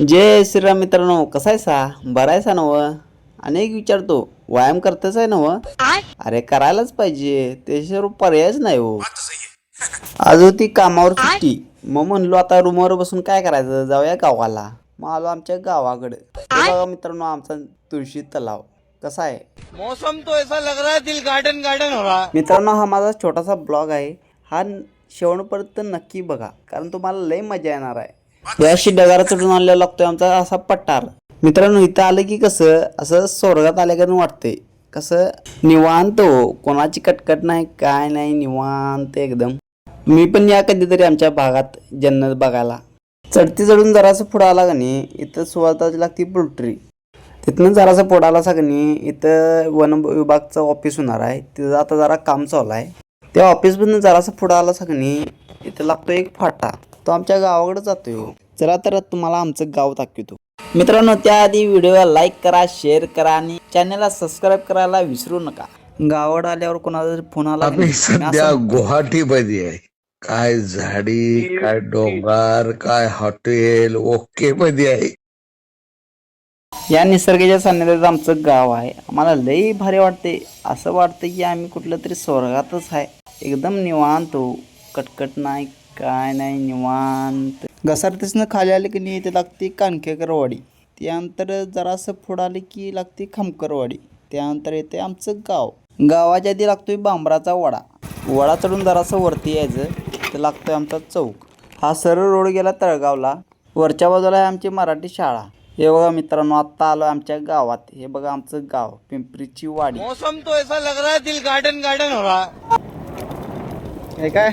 जय श्रीराम मित्रांनो कसा आहे सा बरा आहे सा नव अनेक विचारतो व्यायाम करतच आहे नव अरे करायलाच पाहिजे त्याच्यावर पर्यायच नाही हो. आज होती कामावर सुट्टी. मग म्हणलो आता रूमवर बसून काय करायचं? जाऊया गावाला. मग आलो आमच्या गावाकडे. बघा मित्रांनो आमचा तुळशी तलाव. कसा आहे? मौसम तो ऐसा लग रहा है दिल गार्डन गार्डन हो रहा मित्रांनो हा माझा छोटासा ब्लॉग आहे. हा शेवटपर्यंत नक्की बघा. कारण तुम्हाला लय मजा येणार आहे. याशी डगारा चढून आलेला लागतोय आमचा असा पट्टार मित्रांनो इथं आलं की कसं असं स्वर्गात आल्याकडून वाटते कसं निवांत हो. कोणाची कटकट नाही काय नाही निवांत एकदम. मी पण या कधीतरी आमच्या भागात जन्नत बघायला. चढती चढून जरासं पुढं आला का नाही इथं सुवाताची लागती पोल्ट्री. तिथनं जरासं पुढं आला का नाही इथं वन विभागचं ऑफिस होणार आहे. तिथं आता जरा काम चालू आहे. त्या ऑफिसमधून जरासं पुढं आला का नाही इथं लागतो एक फाटा. तो आमच्या गावाकडे जातोय. हो. चला तर तुम्हाला आमचं गाव दाखवतो. मित्रांनो त्याआधी व्हिडिओला लाईक करा शेअर करा आणि चॅनलला सबस्क्राईब करायला विसरू नका. गावाकडे आल्यावर कोणाचा जरी फोन आला आम्ही सध्या गुवाहाटी मध्ये आहे. काय झाडी काय डोंगर काय हॉटेल ओके मध्ये आहे. या निसर्गाच्या सान्निध्यात आमचं गाव आहे. आम्हाला लई भारी वाटते. असं वाटतं की आम्ही कुठलं तरी स्वर्गातच आहे. एकदम निवांत हो. कटकट नाही काय नाही निवांत. घसारतीसनं खाली आले की नाही इथे लागते कानकेकरवाडी त्यानंतर जरासं पुढं आले की लागते खामकरवाडी. त्यानंतर येते आमचं गाव. गावाच्या आधी लागतोय बांबराचा वडा. वडा चढून जरासं वरती यायचं ते लागतोय आमचा चौक. हा सरळ रोड गेला तळगावला. वरच्या बाजूला आहे आमची मराठी शाळा. हे बघा मित्रांनो आत्ता आलो आमच्या गावात. हे बघा आमचं गाव पिंपरीची वाडी. मौसम तो ऐसा लग रहा है दिल गार्डन गार्डन हो रहा हे काय?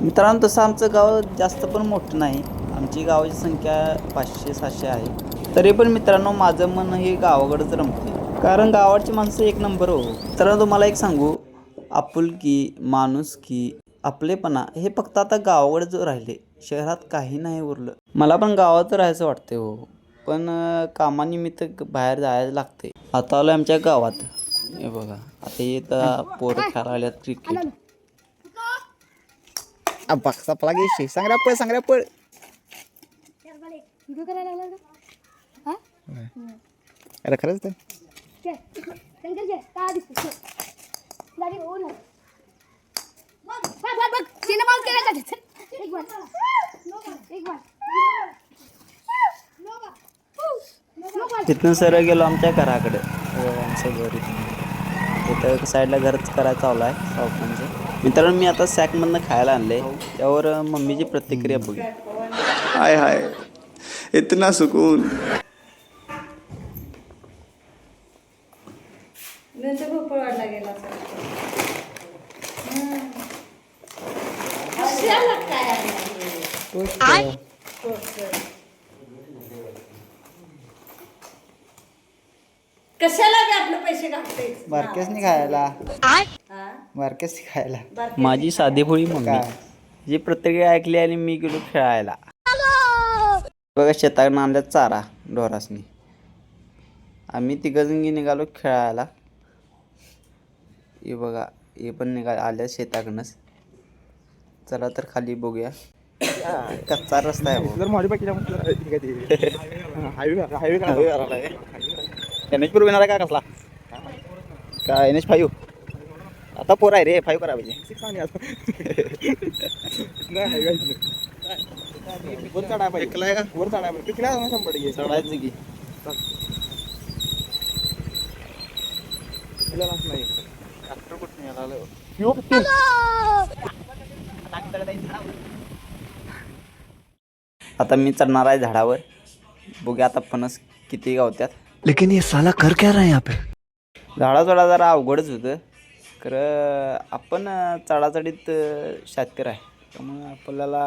मित्रांनो तसं आमचं गाव जास्त पण मोठं नाही. आमची गावाची संख्या पाचशे सातशे आहे. तरी पण मित्रांनो माझं मन हे गावाकडंच रमते कारण गावाची माणसं एक नंबर हो. मित्रांनो तुम्हाला एक सांगू. आपुलकी माणुसकी आपलेपणा हे फक्त आता गावाकडेच राहिले. शहरात काही नाही उरलं. मला पण गावात राहायचं वाटते हो. पण कामानिमित्त बाहेर जायला लागते आता आलो आमच्या गावात. हे बघा. आता येत पोरं खेळायला क्रिकेट पळ सांगऱ्या पळ व्हिडिओ करायला लागला का हा अरे खरंच तर बार तिथनं सरळ गेलो आमच्या घराकडे. हो, आमचं घर इथं साईडला घरच करायचं चालू आहे. सावकांचं मित्रांनो मी आता सॅकमधनं खायला आणले त्यावर मम्मीची प्रतिक्रिया बघू. हाय हाय. इतना सुकून. कशाला बी आपले पैसे घालते बारक्यासनी खायला. बारक्यासनी खायला माझी साधीभोळी मम्मी. हो. जी प्रतिक्रिया ऐकली आणि मी गेलो खेळायला. बघा शेताकडनं आणल्या चारा ढोरासनी. आम्ही तिघजणी निघालो खेळायला. हे बघा हे पण निघा आल्या शेताकडनंच. चला तर खाली बघूया. कच्चा रस्ता आहे हायवे एन एच पूर्व येणार काय कसला? काय? N H five? आता पोर आहे रे फाईव्ह करा पाहिजे वर चढाय पाहिजे. वर चढाय पाहिजे. चढायचं की. आता मी चढणार आहे झाडावर. बघूया आता फणस किती गावत्यात. लेकिन ये साला कर क्या रहा है यहाँ पे? झाडा चढा जरा अवघडच होतं. खरं आपण चढाचढीत अं, शातीर आहे. त्यामुळं आपल्याला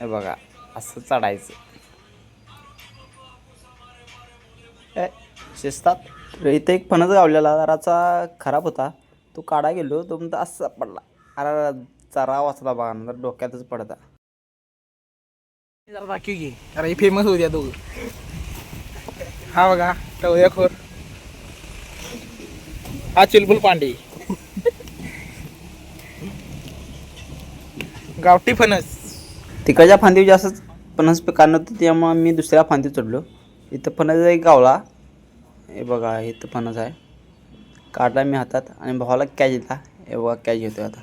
हे बघा असं चढायचं ए, शिस्तात तर इथं एक फणस गावलेला जराचा खराब होता. तो काढा गेलो तो म्हणतो असा पडला. अरे चरा वाचला बघा नंतर डोक्यातच पडता. जरा राखीव घे अरे फेमस होऊ द्या दोघं. हा बघा टवळ्याखोर हा चुलबुल पांडे. गावठी फणस. तिकडच्या फांदीवर जास्त फणस पिकांना होतं त्यामुळे मी दुसऱ्या फांदी चढलो. इथं फणस एक गावला. हे बघा इथं फणस आहे. काढला मी हातात आणि भावाला कॅच दिला. हे बघा कॅच घेतोय आता.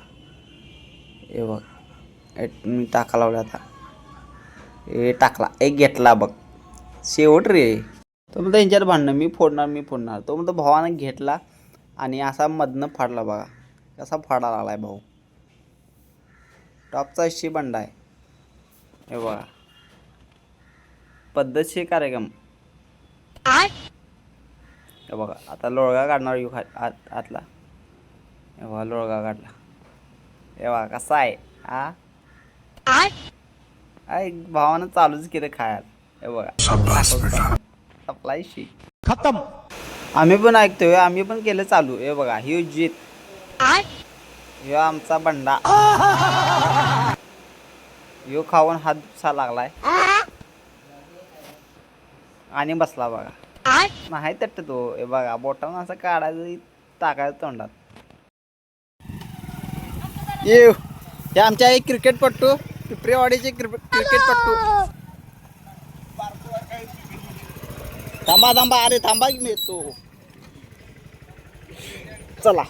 हे बघ एक मी टाका लावला आता. हे टाकला एक घेतला बघ. शेवट रे. तो म्हणतो यांच्यात भांडणं मी फोडणार मी फोडणार. तो म्हणतो भावानं घेतला. आणि असा मधनं फाडला बघा. कसा फाडा लागला आहे भाऊ. टॉपचा शी बंडा आहे. हे बघा. पद्धतशीर कार्यक्रम. हे बघा. आता लोळगा काढणार यू खा आत आतला. हे बघा लोळगा काढला. हे बघा कसा आहे? हा आय. भावानं चालूच केलं खायला. हे बघा. सप्लाय शी खतम. आम्ही पण ऐकतोय आम्ही पण केलं चालू. हे बघा ह्यो जीत ह्यो आमचा बंडा. ह्यो खाऊन हात दुसा लागलाय. आणि बसला बघा. नाही तट्ट तो हे बघा बोटानं असं काढायचं टाकायचं तोंडात. ये हे आमच्या एक क्रिकेटपट्टू पिपरेवाडीचे क्रिकेटपट्टू थांबा थांबा अरे थांबा की मी येतो. चला.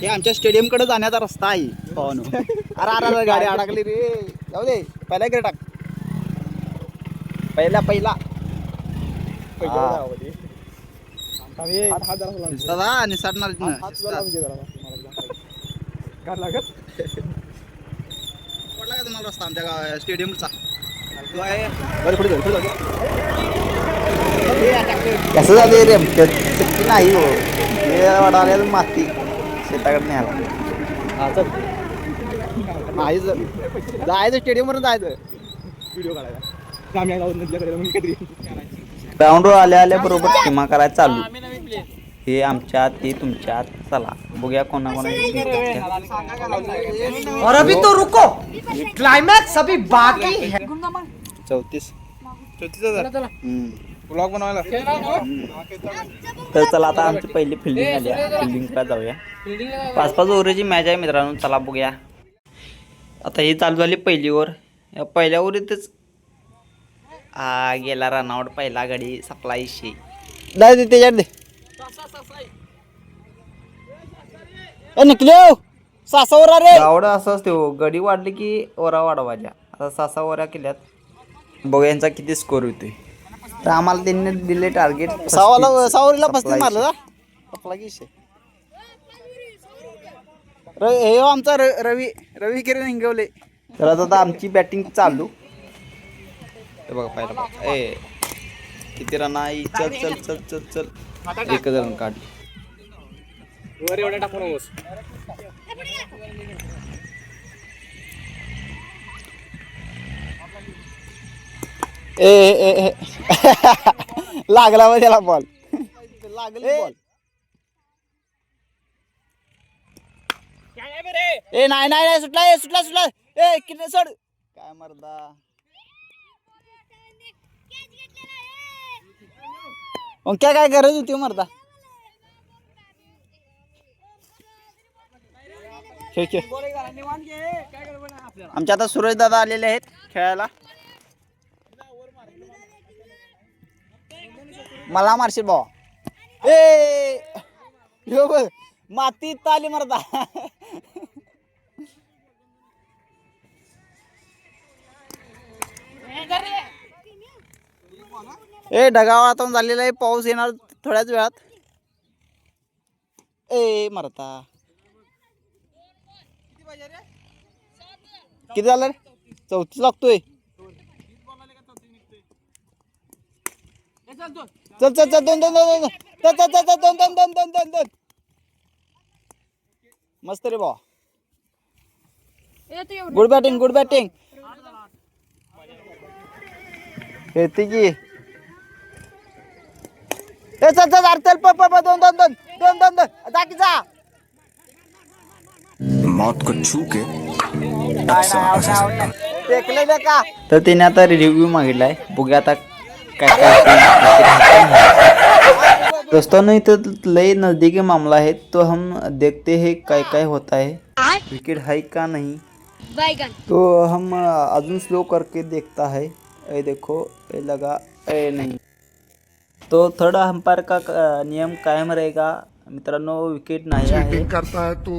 हे आमच्या स्टेडियमकडे जाण्याचा रस्ता आहे अरे अरे अरे गाडी अडकली रे. जाऊ दे पहिला इकडे टाक. पहिला पहिला. दादा निसटणार पडला का तुम्हाला रस्ता आमच्या गाव स्टेडियमचा? कसं झालं रे? नाही हो. हे वाढायला माती शेताकडे नाही जायचं स्टेडियमवर जायचं व्हिडिओ काढायला. ग्राउंडवर आल्या आल्या बरोबर टीमा करायला चालू. हे आमच्यात ते तुमच्यात. चला बघूया कोणा कोणा और अभी तो रुको। क्लाइमैक्स अभी बाकी है। चौतीस. चौतीस हजार. ब्लॉग बनवायला. तर चला आता आमची पहिली फिल्डिंग आली फिल्डिंगला जाऊया. पाच पाच ओव्हरची मॅच आहे मित्रांनो चला बघूया. आता ही चालू झाली पहिली ओव्हर. या पहिल्या ओव्हरीतच हा गेला रनआउट पहिला गडी सप्लाय शी दे दे त्याच्यात दे. ए निकल्यो सासावर अरे गावडं असं असते हो. गडी वाढली की ओरा वाढवायच्या. आता सहा ओऱ्या केल्यात. बघूया यांचा किती स्कोर होतोय. तर आम्हाला त्यांनी दिले टार्गेट सावाला सावरीला पस्तीस मारलं का? आपला. रवी हे हो आमचा र- रवी रवी किरण हिंगवले. तर आता आमची बॅटिंग चालू. हे बघा पहिला बघा. ए किती रन आहे? चल चल चल चल चल. एकच रन काढली. ए ए ए लागला मग त्याला बॉल लागले बॉल ए नाही नाही नाही सुटला ए सुटला सुटला. ए किती सोड. काय मरदा? मग काय काय गरज होती हो मरदा? खेळ खेळ. आमचे आता सूरज दादा आलेले आहेत खेळायला. मला मारशील भावा. ए! यो बघ मातीत आली मरता. ए ढगाळ वातावरण झालेलं आहे पाऊस येणार थोड्याच वेळात. ए मरता. किती झालं रे? चौथीच लागतोय. चल चल चल दोन दोन दोन दोन चल चल चल चल दोन दोन दोन दोन दोन दोन मस्त रे भावा गुड बॅटिंग गुड बॅटिंग येते की ए चल चल अरे चल प प प दोन दोन दोन दोन दोन दोन जा की जा मौत को छू के टेकले दे का तर त्याने आता रिव्ह्यू मागितलाय बघूया आता काय काय होतंय. दोस्तों इथं लय नजदीकी मामला है तो हम देखते हैं काय काय होता है। विकेट है का नहीं। तो हम अजून स्लो करके देखता है। ये देखो ये लगा ये नहीं। तो थर्ड अंपायर का नियम कायम रहेगा। मित्रांनो विकेट नाही आहे करता है तू।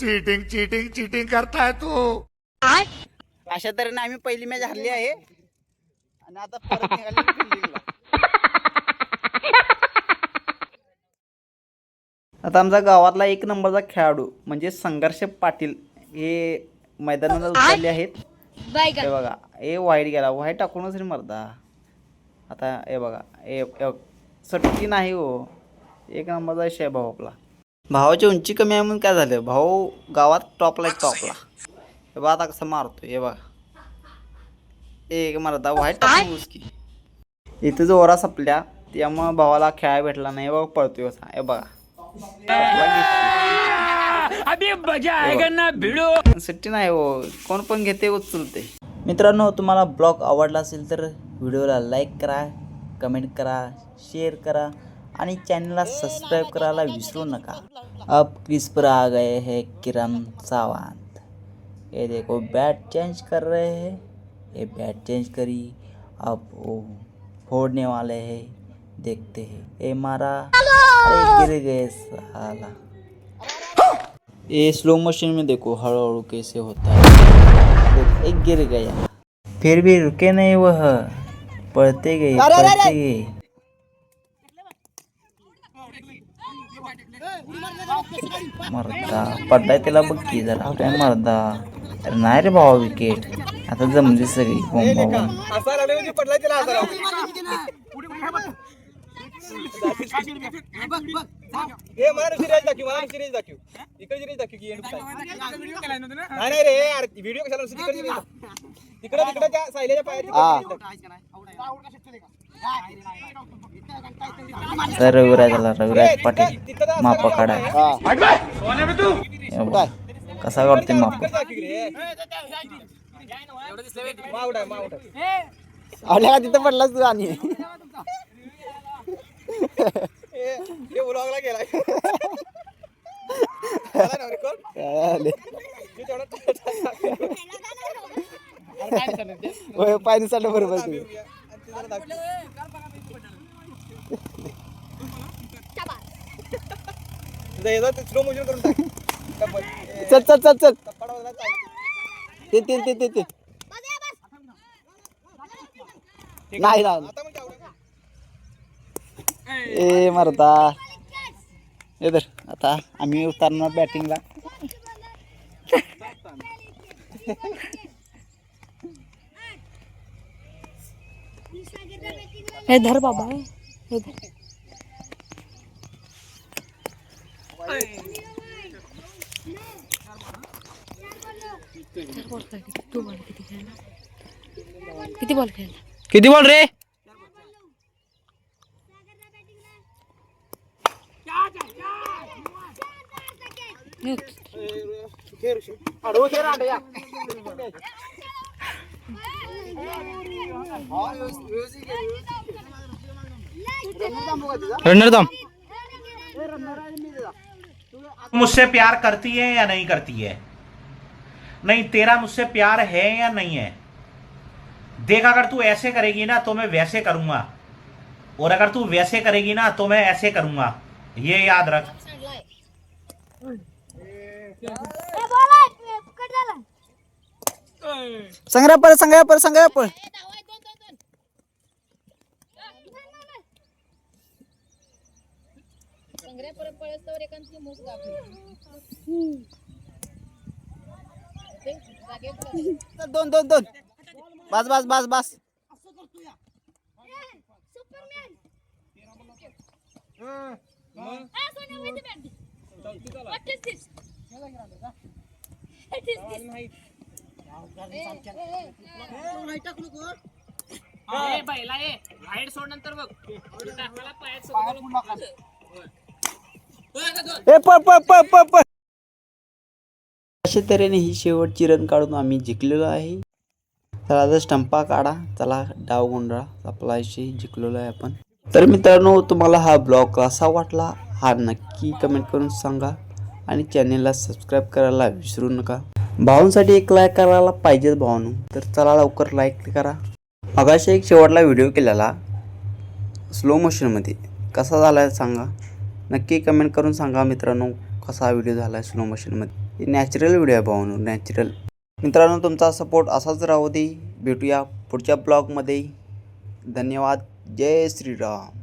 चीटिंग चीटिंग चीटिंग करता है तू। अशा तऱ्हेने आम्ही पहिली मॅच हरली आहे. आणि आता परत. आता आमचा गावातला एक नंबरचा खेळाडू म्हणजे संघर्ष पाटील हे मैदानाला उतरले आहेत. हे बघा हे वाईट गेला वाईट टाकूनच रे मर्दा. आता हे बघा हे हे- सटकी नाही हो. एक नंबरचा विषय आहे भाऊ आपला. भावाची उंची कमी आहे म्हणून काय झालं? भाऊ गावात टॉपला टॉपला हे बघा आता कसं मारतो हे बघा. एक मर्दा वाईट टाकून उसकी इथं जो ओरा संपल्या. त्यामुळं भावाला खेळायला भेटला नाही. बघा पळतोय कसा हे बघा. सुट्टी नाही हो. कोण पण घेते उचलते. मित्रांनो तुम्हाला ब्लॉग आवडला असेल तर व्हिडिओला लाईक करा कमेंट करा शेअर करा आणि चॅनलला सबस्क्राईब करायला विसरू नका. अब क्रिस पर आ गए हैं किरण सावंत? ये देखो बैट चेंज कर रहे हैं. ये बैट चेंज करी अब वो फोड़ने वाले है देखते हैं। ये मारा अरे गिर गए साला। ये स्लो मोशन में देखो हड़ू कैसे होता है। एक गिर गया। फिर भी रुके नहीं वह। पढ़ते गए पढ़ते गए। मर्दा पडलाय त्याला बघ की जरा काय मर्दा नाही रे भावा विकेट आता जमली सगळी म्हणजे पडलाय तिला असा लागला. ए, मला सिरीज दाखव मला सिरीज दाखव. इकडे सिरीज दाखव की end काय. नाही नाही रे यार व्हिडिओ कशाला नुसती तिकडे series दाखव. तिकडे तिकडे त्या सायलेच्या पायाची तर रविराज आला रविराज पाटील. मापा काढा. बघ, कसा काढते माप? आवल्या का तिथं पडलाच तू आणि? ब्लॉगला गेलाय पाय निसरलं बरोबर तू. चल चल चल चल. ते ते ते ते ते. नाही ना ए मरता. तर आता आम्ही उतरणार बॅटिंगला हे धर बाबा हे धर. बॉल खेळला किती बॉल रे? रनर दम। मुझसे प्यार करती है या नहीं करती है? नहीं तेरा मुझसे प्यार है या नहीं है? देख अगर तू ऐसे करेगी ना तो मैं वैसे करूँगा। और अगर तू वैसे करेगी ना तो मैं ऐसे करूँगा। ये याद रख। संग्रह पर संग्रह पर संग्रह पर दोन दोन दोन बस बस बस बस. ए अशा तऱ्हेने ही शेवटची रन काढून आम्ही जिंकलेलो आहे. तर आता स्टंपा काढा. चला डाव गोंधळा आपला जिंकलेलो आहे आपण. तर मित्रांनो तुम्हाला हा ब्लॉग कसा वाटला? हा नक्की कमेंट करून सांगा. आणि चॅनेलला सबस्क्राईब करायला विसरू नका. भावांसाठी एक लाईक करायला पाहिजेच भावानू. तर चला लवकर लाईक करा. मगाशी एक शेवटला व्हिडिओ केलेला. स्लो मोशनमध्ये कसा झाला आहे सांगा. नक्की कमेंट करून सांगा मित्रांनो कसा व्हिडिओ झाला आहे स्लो मोशनमध्ये नॅचरल व्हिडिओ आहे भावांनो नॅचरल मित्रांनो तुमचा सपोर्ट असाच राहू दे. भेटूया पुढच्या ब्लॉगमध्ये धन्यवाद. जय श्रीराम.